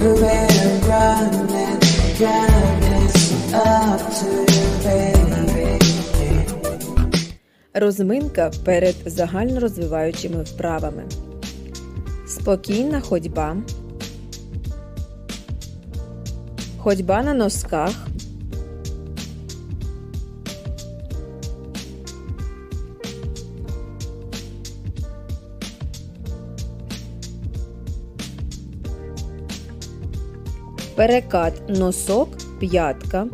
you. Розминка перед загальнорозвиваючими вправами. Спокійна ходьба. Ходьба на носках. Перекат носок, п'ятка.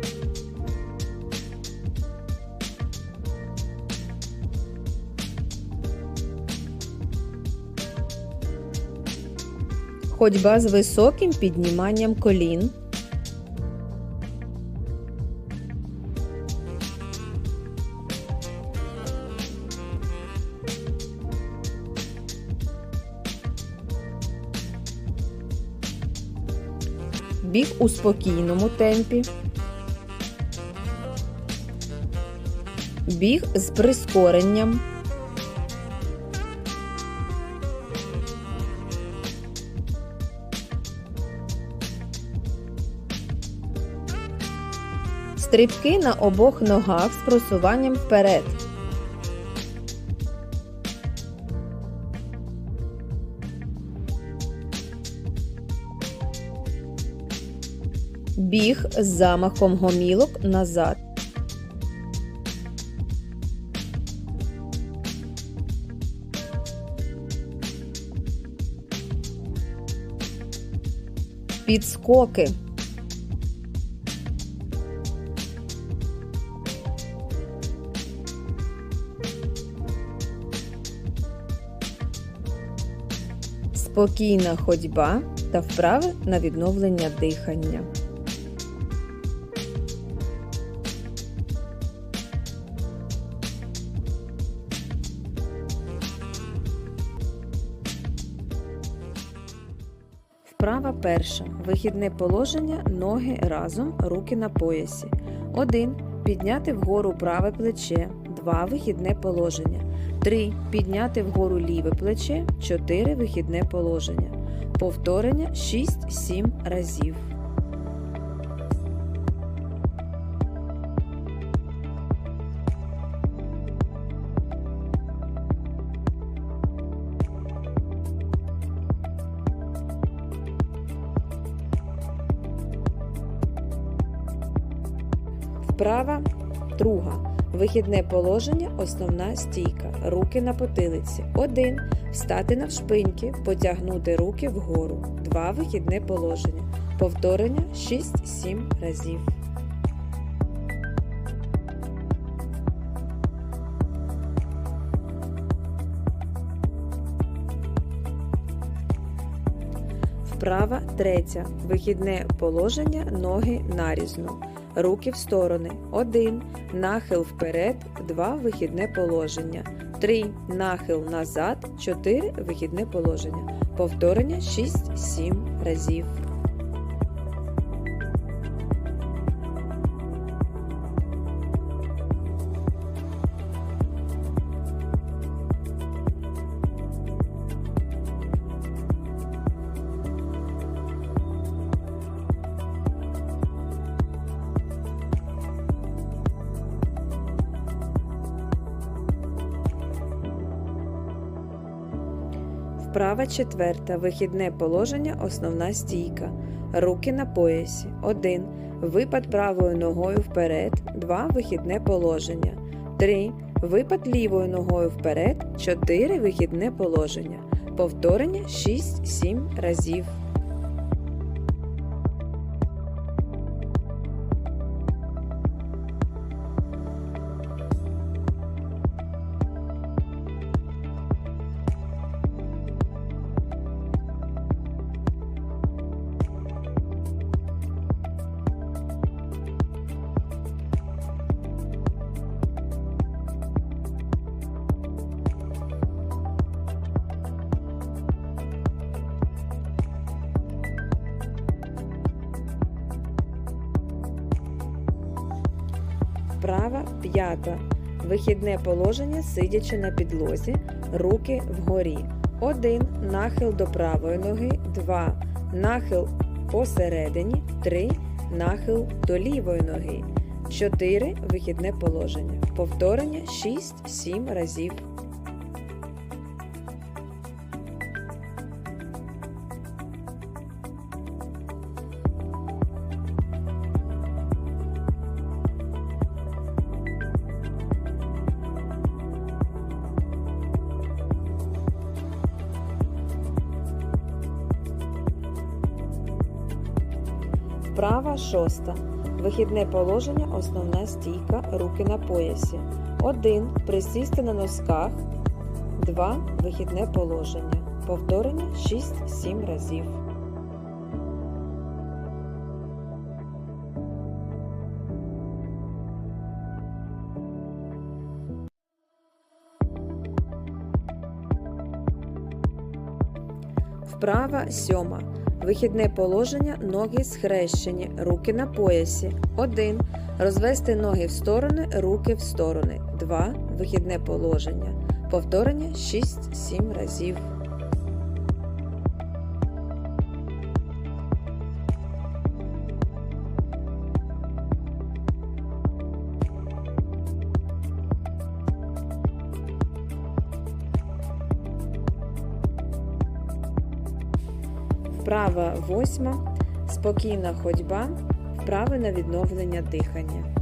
Ходьба з високим підніманням колін. Біг у спокійному темпі. Біг з прискоренням. Стрибки на обох ногах з просуванням вперед. Біг з замахом гомілок назад. Підскоки. Спокійна ходьба та вправи на відновлення дихання. Вправа перша. Вихідне положення. Ноги разом, руки на поясі. 1. Підняти вгору праве плече. 2. Вихідне положення. 3. Підняти вгору ліве плече. 4. Вихідне положення. Повторення 6-7 разів. Вправа друга. Вихідне положення, основна стійка. Руки на потилиці. 1. Встати навшпиньки, потягнути руки вгору. 2. Вихідне положення. Повторення 6-7 разів. Вправа третя. Вихідне положення, ноги нарізно. Руки в сторони. 1. Нахил вперед. 2. Вихідне положення. 3. Нахил назад. 4. Вихідне положення. Повторення 6-7 разів. Вправа четверта. Вихідне положення, основна стійка. Руки на поясі. 1. Випад правою ногою вперед. 2. Вихідне положення. 3. Випад лівою ногою вперед. 4. Вихідне положення. Повторення 6-7 разів. Вправа п'ята. Вихідне положення, сидячи на підлозі, руки вгорі. 1. Нахил до правої ноги. 2. Нахил посередині, 3 нахил до лівої ноги, 4 вихідне положення. Повторення 6-7 разів. Вправа шоста. Вихідне положення, основна стійка, руки на поясі. 1. Присісти на носках. 2. Вихідне положення. Повторення 6-7 разів. Вправа сьома. Вихідне положення, ноги схрещені, руки на поясі. 1. Розвести ноги в сторони, руки в сторони. 2. Вихідне положення. Повторення 6-7 разів. Вправа восьма. Спокійна ходьба. Вправи на відновлення дихання.